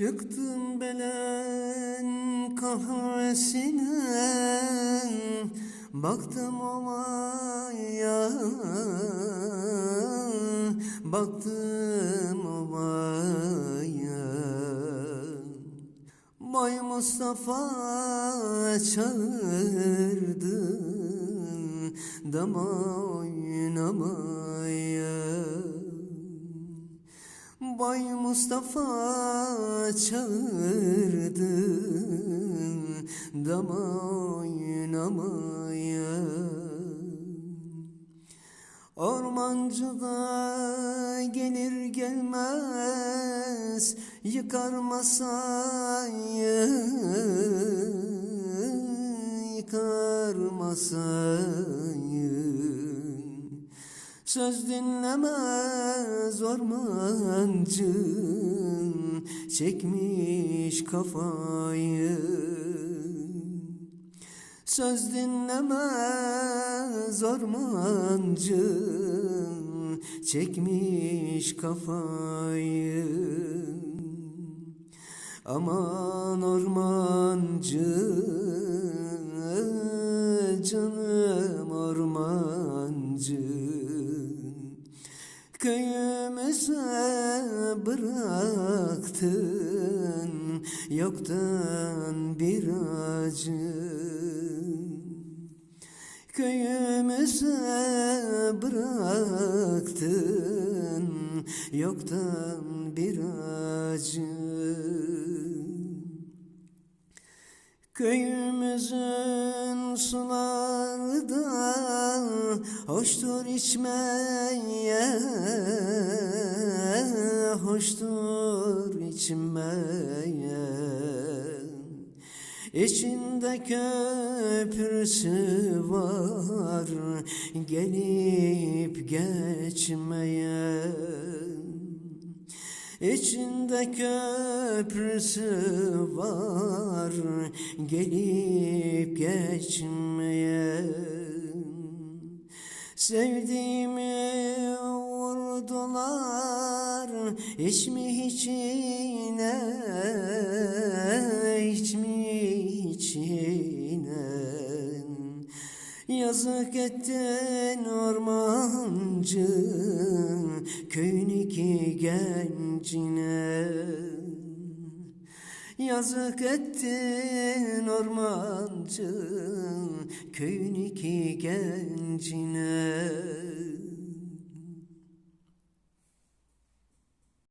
Çıktım belen kahvesine Baktım ovaya Baktım ovaya Bay Mustafa çağırdı Dama oynamaya. Bay Mustafa çağırdı Dama oynamaya Ormancı da gelir gelmez Yıkar masayı Yıkar masayı Söz dinlemez ormancı Çekmiş kafayı. Söz dinlemez ormancı Çekmiş kafayı. Aman ormancı bıraktın Yoktan bir acı. Köyümüze bıraktın Yoktan bir acı. Köyümüzün suları da hoştur içmeye, hoştur içmeye. İçinde köprüsü var gelip geçmeye. İçinde köprüsü var gelip geçmeye Sevdiğimi vurdular hiç mi içine hiç mi içine. Yazık ettin ormancı köyün iki gencine. Yazık ettin ormancı köyün iki gencine